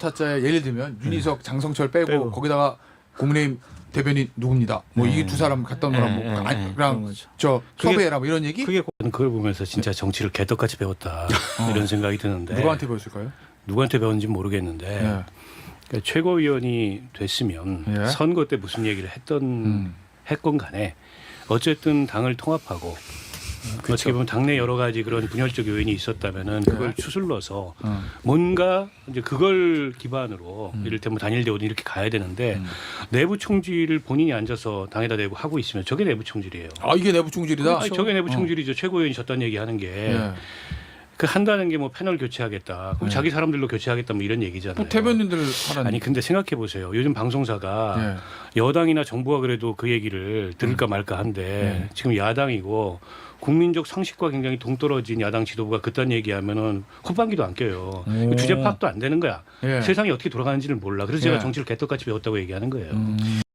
타짜에 예를 들면 윤희석, 장성철 빼고, 빼고. 거기다가 국민의힘 대변인 누굽니다. 뭐 이 두 사람 갖다 놓으라 뭐 네, 네, 아니, 네, 그런 거죠. 저 그게- 뭐 이런 얘기? 그게 저는 그걸 보면서 진짜 정치를 개떡같이 배웠다 이런 생각이 드는데 누구한테 보였을까요? 누구한테 배웠는지 모르겠는데 예. 그러니까 최고위원이 됐으면 예. 선거 때 무슨 얘기를 했던 음. 했건 간에 어쨌든 당을 통합하고 어떻게 보면 당내 여러 가지 그런 분열적 요인이 있었다면은 그걸 네. 추슬러서 어. 뭔가 이제 그걸 기반으로 음. 이를테면 단일 대우든 이렇게 가야 되는데 음. 내부 총질을 본인이 앉아서 당에다 대고 하고 있으면 저게 내부 총질이에요. 아 이게 내부 총질이다. 아니, 저게 내부 어. 총질이죠. 최고위원이 졌다는 얘기 하는 게. 예. 그 한다는 게 뭐 패널 교체하겠다. 그럼 네. 자기 사람들로 교체하겠다 뭐 이런 얘기잖아요. 뭐 대변인들 하라는. 아니 근데 생각해 보세요. 요즘 방송사가 예. 여당이나 정부가 그래도 그 얘기를 들을까 말까 한데 네. 지금 야당이고 국민적 상식과 굉장히 동떨어진 야당 지도부가 그딴 얘기하면은 콧방귀도 안 껴요. 오. 주제 파악도 안 되는 거야. 예. 세상이 어떻게 돌아가는지를 몰라. 그래서 제가 예. 정치를 개떡같이 배웠다고 얘기하는 거예요. 음.